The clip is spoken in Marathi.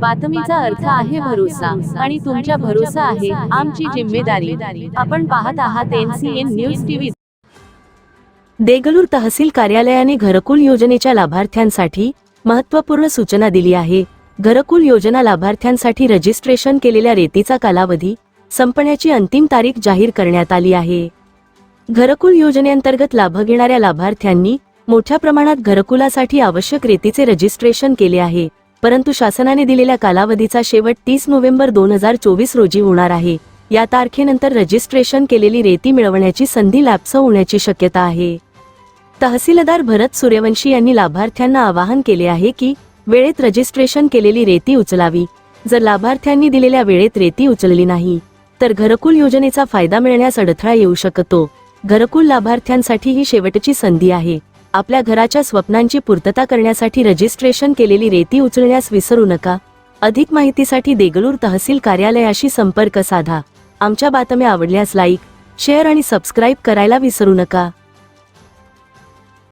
बातमीचा अर्थ आहे भरोसा आणि तुमच्या भरोसा आहे आमची जिम्मेदारी. आपण पाहत आहात एनसीएन न्यूज टीव्ही. देगलूर तहसील कार्यालयाने घरकुल योजनेच्या लाभार्थ्यांसाठी महत्त्वपूर्ण सूचना दिली आहे. घरकुल योजना लाभार्थ्यांसाठी रजिस्ट्रेशन केलेल्या रेतीचा कालावधी संपण्याची अंतिम तारीख जाहीर करण्यात आली आहे. घरकुल योजनेअंतर्गत लाभ घेणाऱ्या लाभार्थ्यांनी मोठ्या प्रमाणात घरकुलासाठी आवश्यक रेतीचे रजिस्ट्रेशन केले आहे. परंतु शासनाने दिलेल्या कालावधीचा शेवट तीस नोव्हेंबर दोन हजार चोवीस रोजी होणार आहे. या तारखेनंतर रजिस्ट्रेशन केलेली रेती मिळवण्याची संधी लॅप्स होण्याची शक्यता आहे. तहसीलदार भरत सूर्यवंशी यांनी लाभार्थ्यांना आवाहन केले आहे की वेळेत रजिस्ट्रेशन केलेली रेती उचलावी. जर लाभार्थ्यांनी दिलेल्या वेळेत रेती उचलली नाही तर घरकुल योजनेचा फायदा मिळण्यास अडथळा येऊ शकतो. घरकुल लाभार्थ्यांसाठी ही शेवटची संधी आहे. आपल्या घराच्या स्वप्नांची पूर्तता करण्यासाठी रजिस्ट्रेशन केलेली रेती उचलण्यास विसरू नका. अधिक माहितीसाठी देगलूर तहसील कार्यालयाशी संपर्क साधा. आमच्या बातम्या आवडल्यास लाईक शेअर आणि सबस्क्राईब करायला विसरू नका.